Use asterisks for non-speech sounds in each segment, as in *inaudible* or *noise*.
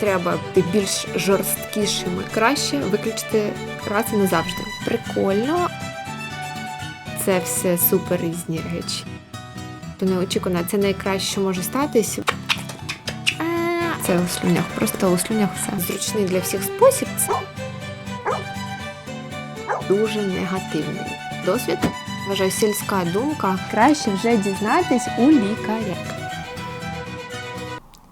треба бути більш жорсткішими. Краще виключити раз і назавжди. Прикольно. Це все супер різні речі. То неочікувано, це найкраще, що може статись. Це у слюнях, просто у слюнях все. Зручний для всіх спосіб це дуже негативний досвід. Вважаю, сільська думка. Краще вже дізнатись у лікаря.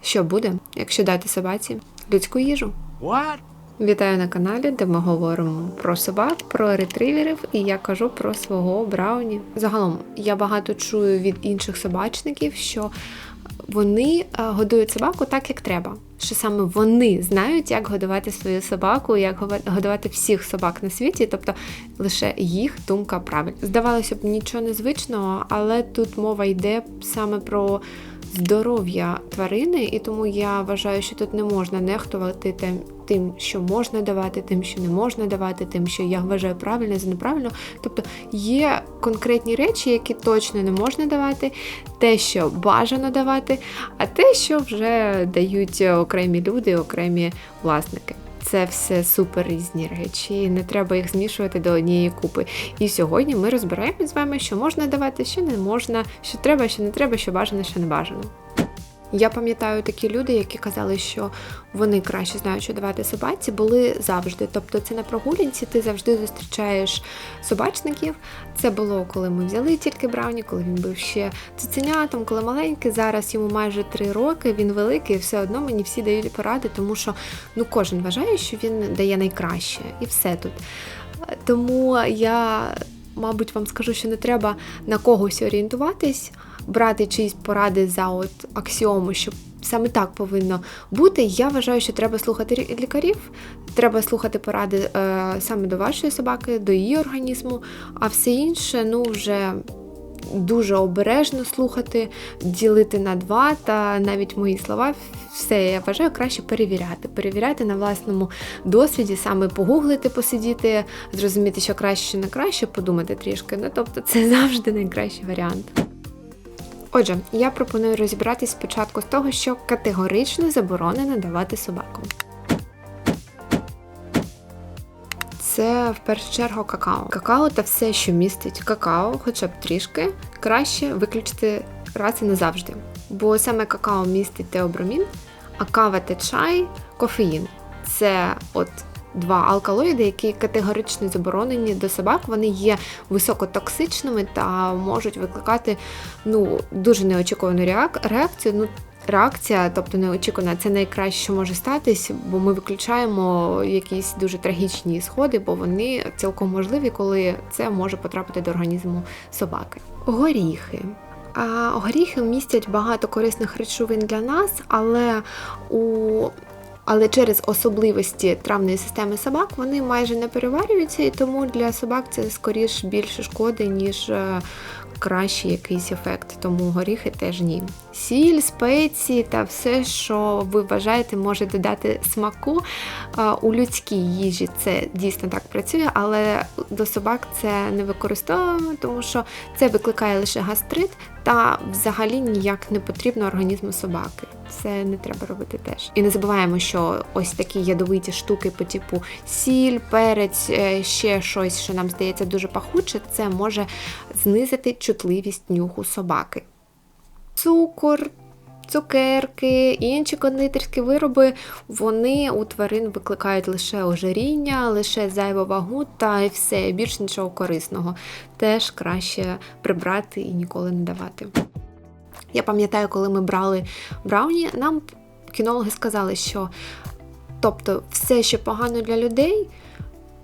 Що буде, якщо дати собаці людську їжу? What? Вітаю на каналі, де ми говоримо про собак, про ретриверів, і я кажу про свого брауні. Загалом я багато чую від інших собачників, що вони е, годують собаку так, як треба. Що саме вони знають, як годувати свою собаку, як годувати всіх собак на світі, тобто лише їх думка правильна. Здавалося б, нічого незвичного, але тут мова йде саме про здоров'я тварини, і тому я вважаю, що тут не можна нехтувати тим, що можна давати, тим, що не можна давати, тим, що я вважаю правильно за неправильно. Тобто є конкретні речі, які точно не можна давати, те, що бажано давати, а те, що вже дають окремі люди, окремі власники. Це все супер різні речі, і не треба їх змішувати до однієї купи. І сьогодні ми розбираємо з вами, що можна давати, що не можна, що треба, що не треба, що бажано, що не бажано. Я пам'ятаю такі люди, які казали, що вони краще знають, що давати собаці, були завжди. Тобто, це на прогулянці, ти завжди зустрічаєш собачників. Це було, коли ми взяли тільки Брауні, коли він був ще цуценятом, коли маленький. Зараз йому майже три роки. Він великий, і все одно мені всі дають поради, тому що ну кожен вважає, що він дає найкраще, і все тут. Тому я, мабуть, вам скажу, що не треба на когось орієнтуватись, брати чиїсь поради за от аксіому, що саме так повинно бути. Я вважаю, що треба слухати лікарів, треба слухати поради е, саме до вашої собаки, до її організму, а все інше, ну вже. Дуже обережно слухати, ділити на два, та навіть мої слова, все я вважаю краще перевіряти. Перевіряти на власному досвіді, саме погуглити, посидіти, зрозуміти, що краще, що не краще, подумати трішки. Ну тобто це *laughs* завжди найкращий варіант. Отже, я пропоную розібратись спочатку з того, що категорично заборонено давати собакам. Це в першу чергу какао. Какао та все, що містить какао, хоча б трішки, краще виключити раз і назавжди. Бо саме какао містить теобромін, а кава та чай кофеїн. Це от два алкалоїди, які категорично заборонені до собак. Вони є високотоксичними та можуть викликати ну, дуже неочікувану реакцію. Ну, Реакція, тобто неочікувана, це найкраще, що може статись, бо ми виключаємо якісь дуже трагічні сходи, бо вони цілком можливі, коли це може потрапити до організму собаки. Горіхи. Горіхи містять багато корисних речовин для нас, але у але через особливості травної системи собак вони майже не переварюються, і тому для собак це скоріш більше шкоди, ніж е, кращий якийсь ефект. Тому горіхи теж ні. Сіль, спеції та все, що ви вважаєте, може додати смаку. У людській їжі це дійсно так працює, але до собак це не використовуємо, тому що це викликає лише гастрит та взагалі ніяк не потрібно організму собаки. Це не треба робити теж. І не забуваємо, що ось такі ядовиті штуки по типу сіль, перець, е, ще щось, що нам здається дуже пахуче, це може знизити чутливість нюху собаки. Цукор, цукерки, інші кондитерські вироби, вони у тварин викликають лише ожиріння, лише зайву вагу та й все, більш нічого корисного. Теж краще прибрати і ніколи не давати. Я пам'ятаю, коли ми брали брауні, нам кінологи сказали, що тобто все, що погано для людей,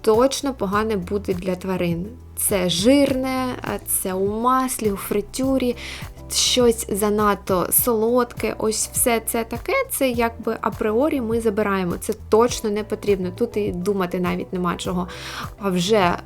точно погане буде для тварин. Це жирне, це у маслі, у фритюрі, щось занадто солодке. Ось все це таке, це якби апріорі ми забираємо. Це точно не потрібно. Тут і думати навіть нема чого. А вже е,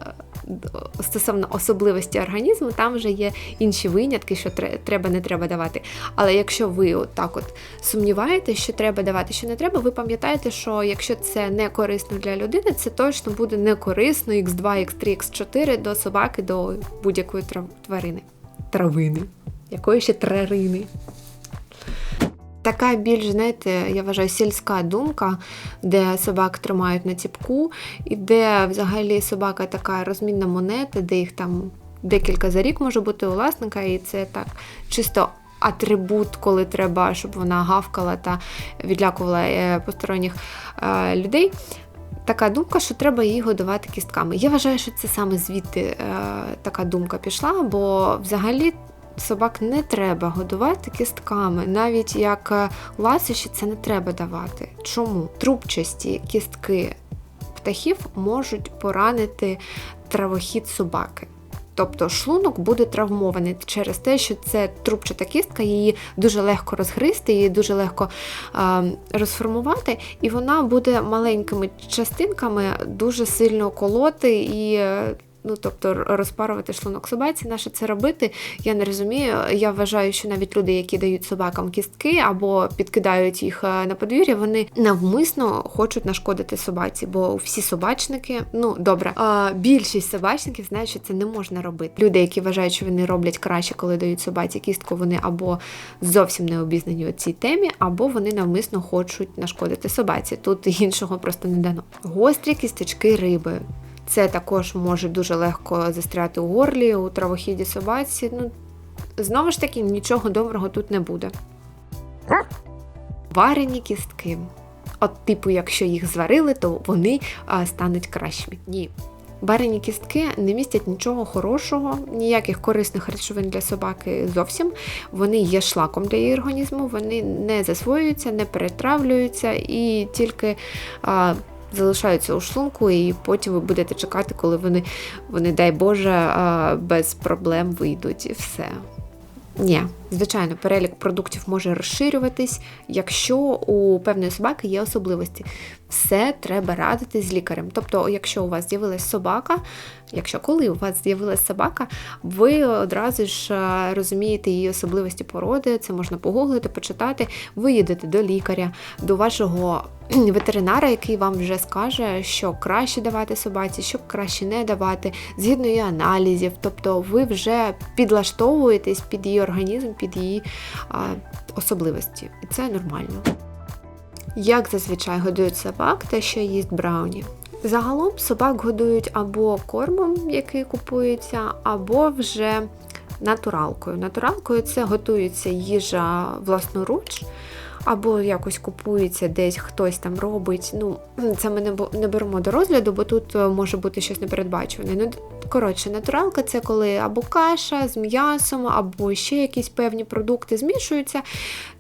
стосовно особливості організму, там вже є інші винятки, що треба, не треба давати. Але якщо ви от так от сумніваєтесь, що треба давати, що не треба, ви пам'ятаєте, що якщо це не корисно для людини, це точно буде не корисно X2, X3, X4 до собаки, до будь-якої трав- тварини. Травини. Якої ще трарини. Така більш, знаєте, я вважаю, сільська думка, де собак тримають на ціпку, і де взагалі собака така розмінна монета, де їх там декілька за рік може бути у власника, і це так чисто. Атрибут, коли треба, щоб вона гавкала та відлякувала е, посторонніх е, людей. Така думка, що треба її годувати кістками. Я вважаю, що це саме звідти е, така думка пішла, бо взагалі собак не треба годувати кістками. Навіть як е, ласощі це не треба давати. Чому? Трубчасті кістки птахів можуть поранити травохід собаки. Тобто шлунок буде травмований через те, що це трубчата кістка, її дуже легко розгризти, її дуже легко е, розформувати, і вона буде маленькими частинками дуже сильно колоти і. Ну тобто розпарувати шлунок собаці, наше це робити, я не розумію. Я вважаю, що навіть люди, які дають собакам кістки або підкидають їх е, на подвір'я, вони навмисно хочуть нашкодити собаці, бо всі собачники, ну добре, більшість собачників знають, що це не можна робити. Люди, які вважають, що вони роблять краще, коли дають собаці кістку, вони або зовсім не обізнані у цій темі, або вони навмисно хочуть нашкодити собаці. Тут іншого просто не дано. Гострі кісточки риби. Це також може дуже легко застряти у горлі, у травохіді собаці. Ну, Знову ж таки, нічого доброго тут не буде. Варені кістки. От, типу, якщо їх зварили, то вони а, стануть кращими. Ні. Варені кістки не містять нічого хорошого, ніяких корисних речовин для собаки зовсім. Вони є шлаком для її організму, вони не засвоюються, не перетравлюються і тільки а, залишаються у шлунку, і потім ви будете чекати, коли вони, вони дай Боже, без проблем вийдуть і все. Ні, звичайно, перелік продуктів може розширюватись, якщо у певної собаки є особливості. Все треба радити з лікарем. Тобто, якщо у вас з'явилась собака, якщо коли у вас з'явилась собака, ви одразу ж розумієте її особливості породи, це можна погуглити, почитати, ви їдете до лікаря, до вашого *clears throat* ветеринара, який вам вже скаже, що краще давати собаці, що краще не давати, згідно її аналізів. Тобто ви вже підлаштовуєтесь під її організм, під її а, особливості. І це нормально. Як зазвичай годують собак, те, що їсть Брауні. Загалом собак годують або кормом, який купується, або вже натуралкою. Натуралкою це готується їжа власноруч або якось купується десь хтось там робить. Ну, це ми не беремо до розгляду, бо тут е, може бути щось непередбачуване. Ну, коротше, натуралка це коли або каша з м'ясом, або ще якісь певні продукти змішуються,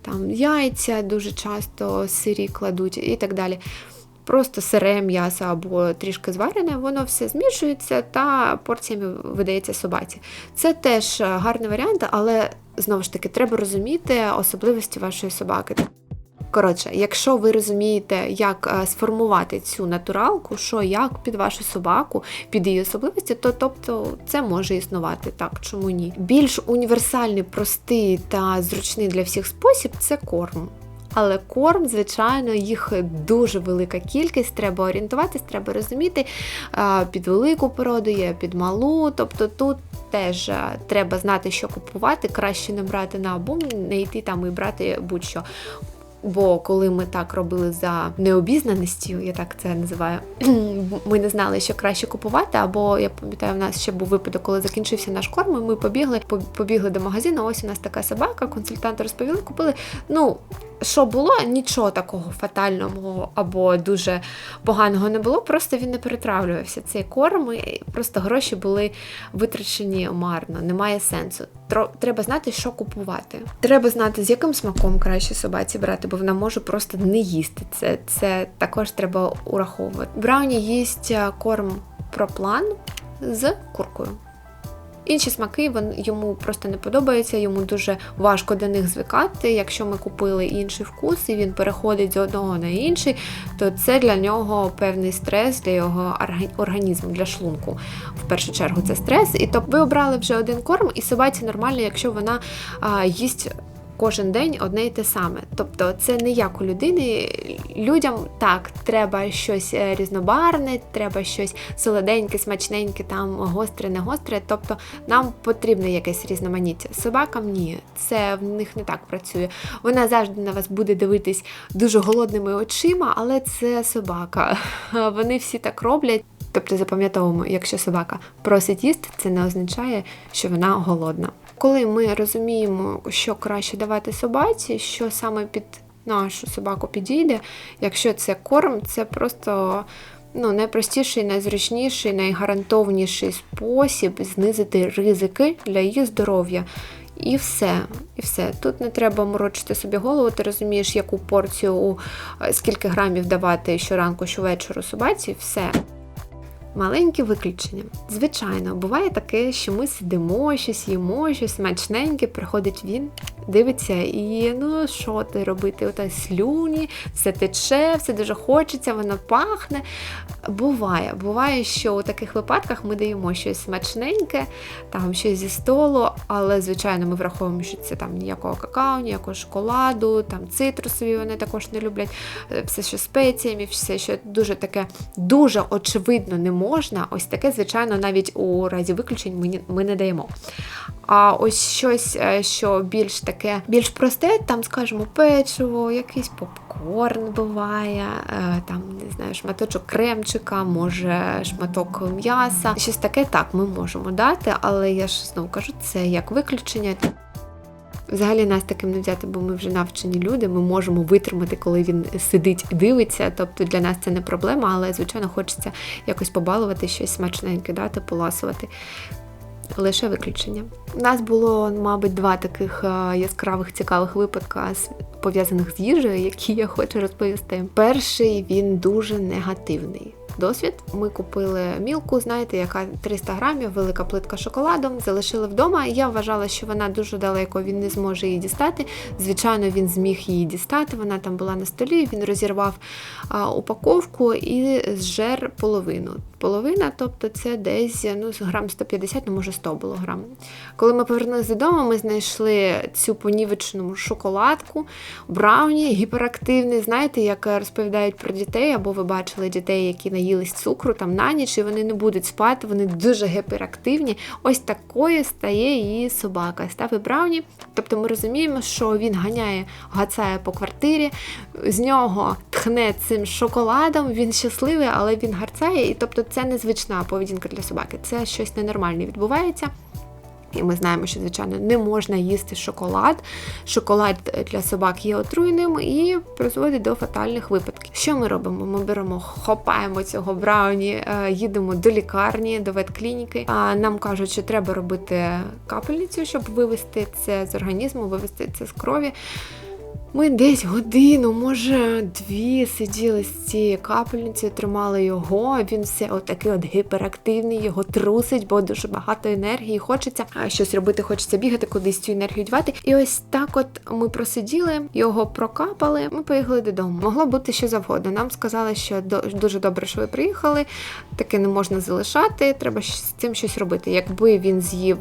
там яйця дуже часто сирі кладуть і так далі. Просто сире м'ясо або трішки зварене, воно все змішується та порціями видається собаці. Це теж гарний варіант, але знову ж таки треба розуміти особливості вашої собаки. Коротше, якщо ви розумієте, як е, сформувати цю натуралку, що як під вашу собаку, під її особливості, то тобто це може існувати так, чому ні? Більш універсальний, простий та зручний для всіх спосіб це корм. Але корм, звичайно, їх дуже велика кількість, треба орієнтуватись, треба розуміти. Під велику породу є, під малу. Тобто тут теж треба знати, що купувати, краще не брати на обум, не йти там і брати будь-що. Бо коли ми так робили за необізнаністю, я так це називаю, *clears throat* ми не знали, що краще купувати. Або я пам'ятаю, в нас ще був випадок, коли закінчився наш корм, і ми побігли, побігли до магазину. Ось у нас така собака, консультанти розповіли, купили. Ну, що було, нічого такого фатального або дуже поганого не було, просто він не перетравлювався. Цей корм, і просто гроші були витрачені марно, немає сенсу. Треба знати, що купувати. Треба знати, з яким смаком краще собаці брати, бо вона може просто не їсти. Це це також треба ураховувати. Брауні їсть е, корм проплан з куркою. Інші смаки він, йому просто не подобаються, йому дуже важко до них звикати. Якщо ми купили інший вкус і він переходить з одного на інший, то це для нього певний стрес для його організму, для шлунку. В першу чергу це стрес. І то ви обрали вже один корм, і собаці нормально, якщо вона а, їсть кожен день одне й те саме. Тобто це не як у людини. Людям так, треба щось е, різнобарне, треба щось солоденьке, смачненьке, там гостре, не гостре. Тобто нам потрібне якесь різноманіття. Собакам ні, це в них не так працює. Вона завжди на вас буде дивитись дуже голодними очима, але це собака. *laughs* Вони всі так роблять. Тобто запам'ятовуємо, якщо собака просить їсти, це не означає, що вона голодна. Коли ми розуміємо, що краще давати собаці, що саме під нашу собаку підійде, якщо це корм, це просто ну, найпростіший, найзручніший, найгарантовніший спосіб знизити ризики для її здоров'я. І все, і все. Тут не треба морочити собі голову, ти розумієш, яку порцію, скільки грамів давати щоранку, щовечору собаці, все. Маленькі виключення. Звичайно, буває таке, що ми сидимо, щось їмо, щось смачненьке, приходить він, дивиться і ну що ти робити? Ота слюні, все тече, все дуже хочеться, воно пахне. Буває, буває, що у таких випадках ми даємо щось смачненьке, там щось зі столу, але, звичайно, ми враховуємо, що це там ніякого какао, ніякого шоколаду, там цитрусові вони також не люблять, е, все, що спеціями, все, що дуже таке дуже очевидно не можна. Ось таке, звичайно, навіть у разі виключень ми, ми не даємо. А ось щось, е, що більш таке, більш просте, там, скажімо, печиво, якийсь попкорн буває, е, там, не знаю, шматочок кремчика, може шматок м'яса. Щось таке так ми можемо дати, але я ж знову кажу, це як виключення. Взагалі нас таким не взяти, бо ми вже навчені люди, ми можемо витримати, коли він сидить і дивиться. Тобто для нас це не проблема, але, звичайно, хочеться якось побалувати щось смачненьке, дати, поласувати. Лише виключення. У нас було, мабуть, два таких е, яскравих цікавих випадка, пов'язаних з їжею, які я хочу розповісти. Перший він дуже негативний досвід. Ми купили мілку, знаєте, яка 300 грамів, велика плитка шоколадом, залишили вдома. Я вважала, що вона дуже далеко, він не зможе її дістати. Звичайно, він зміг її дістати. Вона там була на столі, він розірвав а, упаковку і зжер половину. Половина, тобто це десь ну, грам 150, ну може 100 було грам. Коли ми повернулися додому, ми знайшли цю понівечену шоколадку, брауні, гіперактивний. Знаєте, як розповідають про дітей, або ви бачили дітей, які наїлись цукру там на ніч, і вони не будуть спати, вони дуже гіперактивні. Ось такою стає її собака. Стави Брауні. Тобто ми розуміємо, що він ганяє, гацає по квартирі, з нього тхне цим шоколадом, він щасливий, але він гарцає. І тобто це незвична поведінка для собаки, це щось ненормальне відбувається. І ми знаємо, що, звичайно, не можна їсти шоколад. Шоколад для собак є отруйним і призводить до фатальних випадків. Що ми робимо? Ми беремо, хопаємо цього брауні, е, їдемо до лікарні, до ветклініки. А нам кажуть, що треба робити капельницю, щоб вивести це з організму, вивести це з крові. Ми десь годину, може дві сиділи з цією капельницею, тримали його. Він все отакий от гіперактивний, його трусить, бо дуже багато енергії. Хочеться щось робити, хочеться бігати, кудись цю енергію дівати. І ось так, от ми просиділи, його прокапали. Ми поїхали додому. Могло бути що завгодно. Нам сказали, що дуже добре, що ви приїхали. Таке не можна залишати. Треба з цим щось робити. Якби він з'їв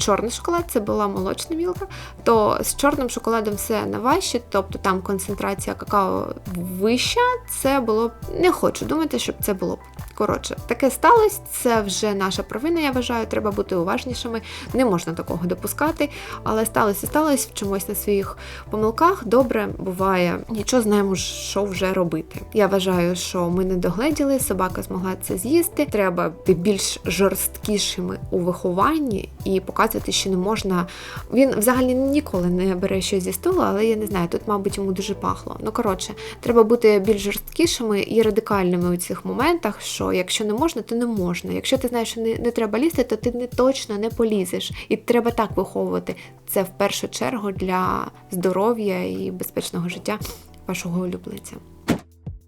чорний шоколад, це була молочна мілка, то з чорним шоколадом все на важче, тобто там концентрація какао вища, це було не хочу думати, щоб це було. Коротше, таке сталося, це вже наша провина, я вважаю, треба бути уважнішими, не можна такого допускати. Але сталося, сталося, вчимось на своїх помилках. Добре, буває, нічого знаємо, що вже робити. Я вважаю, що ми не догледіли, собака змогла це з'їсти. Треба бути більш жорсткішими у вихованні і показувати, що не можна. Він взагалі ніколи не бере щось зі столу, але я не знаю, тут, мабуть, йому дуже пахло. Ну коротше, треба бути більш жорсткішими і радикальними у цих моментах. що якщо не можна, то не можна. Якщо ти знаєш, що не, не треба лізти, то ти не точно не полізеш. І треба так виховувати. Це в першу чергу для здоров'я і безпечного життя вашого улюбленця.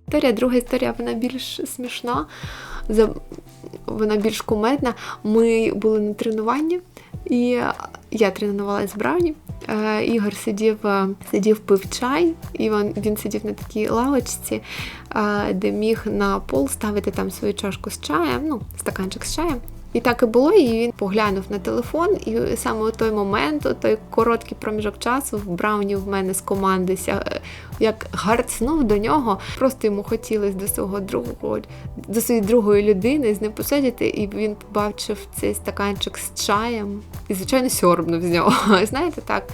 Історія, друга історія, вона більш смішна, вона більш кумедна. Ми були на тренуванні, і я тренувалася з Брауні. Е, Ігор сидів, е, сидів, пив чай, і він, він сидів на такій лавочці, е, де міг на пол ставити там свою чашку з чаєм, ну, стаканчик з чаєм. І так і було, і він поглянув на телефон, і саме у той момент, у той короткий проміжок часу, в Брауні в мене з команди ся- як гарцнув до нього. Просто йому хотілося до свого другого, до своєї другої людини з ним посидіти, і він побачив цей стаканчик з чаєм і, звичайно, сьорбнув з нього. *laughs* Знаєте, так.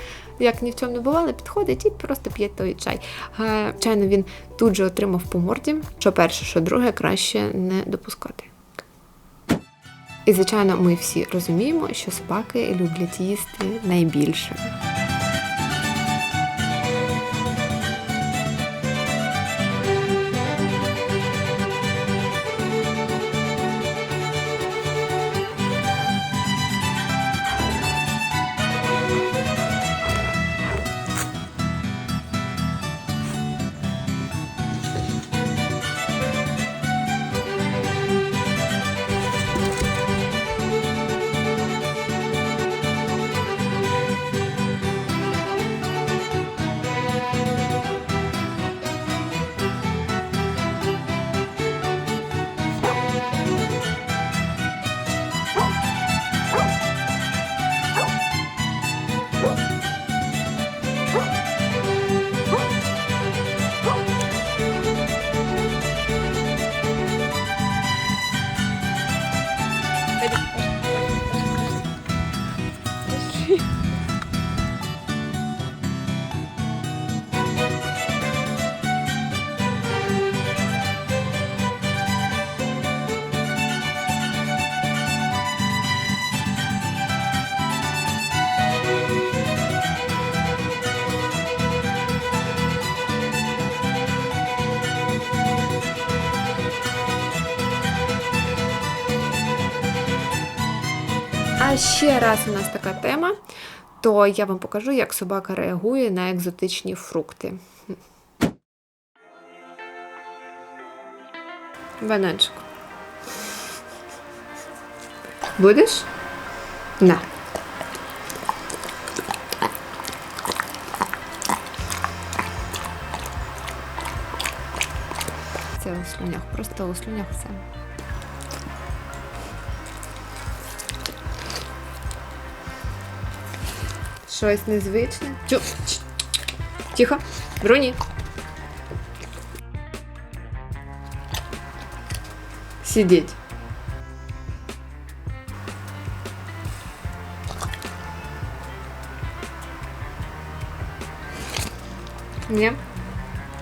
Як ні в чому не бувало, підходить і просто п'є той чай. Е, Звичайно, він тут же отримав по морді. Що перше, що друге, краще не допускати. І, звичайно, ми всі розуміємо, що собаки люблять їсти найбільше. А раз у нас така тема, то я вам покажу, як собака реагує на екзотичні фрукти. Бананчик. Будеш? На. Це у слюнях, просто у слюнях все. Щось незвичне. Чу. Ч. Тихо. Бруні. Сидіть. Ні.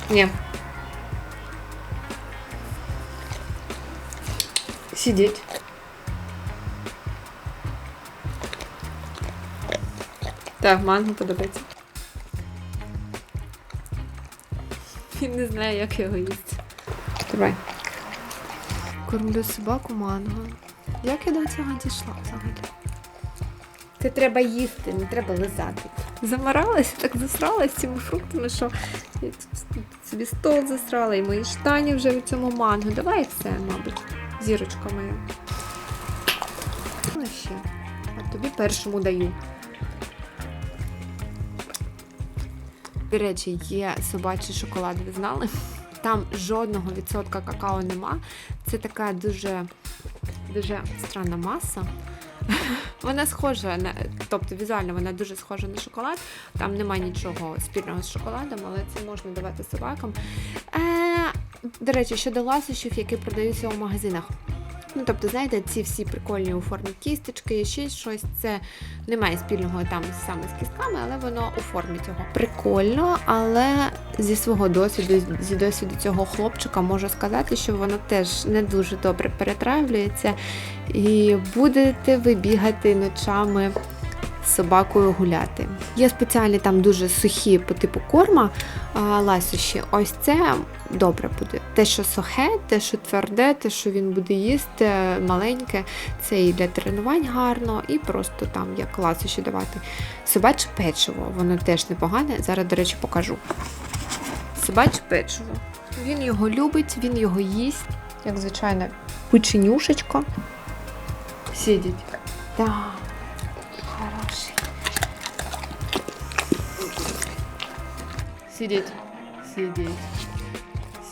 Ні. Сидіть. Так, манго подобається. Він не знає, як його їсти. Давай. Кормлю собаку манго. Як я до цього дійшла взагалі? Це треба їсти, не треба лизати. Замаралася, так засралась цими фруктами, що я собі стол засрала, і мої штані вже від цьому манго. Давай все, мабуть, зірочка моя. Ну ще. А тобі першому даю. До речі, є собачий шоколад, ви знали? Там жодного відсотка какао нема. Це така дуже, дуже странна маса. *laughs* Вона схожа на, тобто візуально вона дуже схожа на шоколад. Там немає нічого спільного з шоколадом, але це можна давати собакам. Е, до речі, щодо ласощів, які продаються у магазинах. Ну, тобто, знаєте, ці всі прикольні у формі кісточки, ще щось. Це немає спільного там саме з кістками, але воно у формі цього. Прикольно, але зі свого досвіду, зі досвіду цього хлопчика можу сказати, що воно теж не дуже добре перетравлюється. І будете ви бігати ночами собакою гуляти. Є спеціальні там дуже сухі по типу корма ласощі. Ось це добре буде. Те, що сухе, те, що тверде, те, що він буде їсти, маленьке, це і для тренувань гарно, і просто там як ласощі давати. Собаче печиво, воно теж непогане. Зараз, до речі, покажу. Собаче печиво. Він його любить, він його їсть, як звичайно, печенюшечко. Сидіть. Так. Хороший. Сидіть. Сидіть.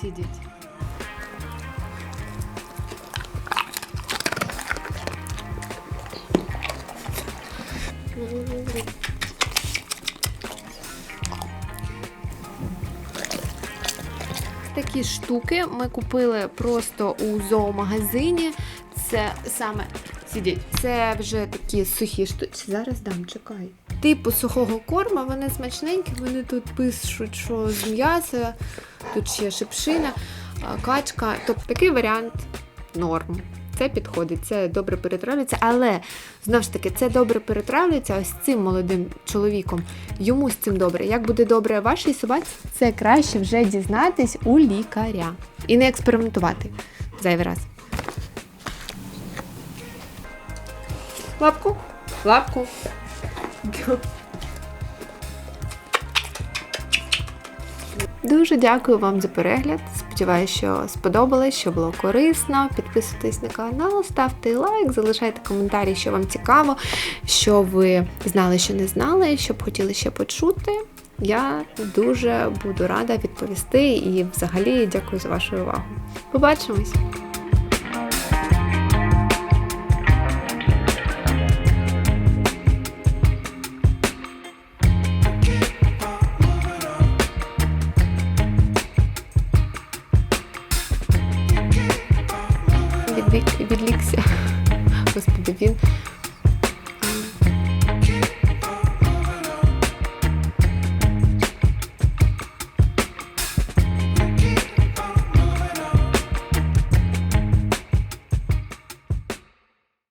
Сидіть. Такі штуки ми купили просто у зоомагазині. Це саме сидіть. Це вже такі сухі штуки. Зараз дам, чекай. Типу сухого корма, вони смачненькі, вони тут пишуть, що з м'яса, тут ще шипшина, качка. Тобто такий варіант норм. Це підходить, це добре перетравлюється, але знову ж таки, це добре перетравлюється ось цим молодим чоловіком. Йому з цим добре. Як буде добре вашій собаці, це краще вже дізнатись у лікаря і не експериментувати зайвий раз. Лапку, лапку. Дуже дякую вам за перегляд. Сподіваюся, що сподобалось, що було корисно. Підписуйтесь на канал, ставте лайк, залишайте коментарі, що вам цікаво, що ви знали, що не знали, що б хотіли ще почути. Я дуже буду рада відповісти і взагалі дякую за вашу увагу. Побачимось!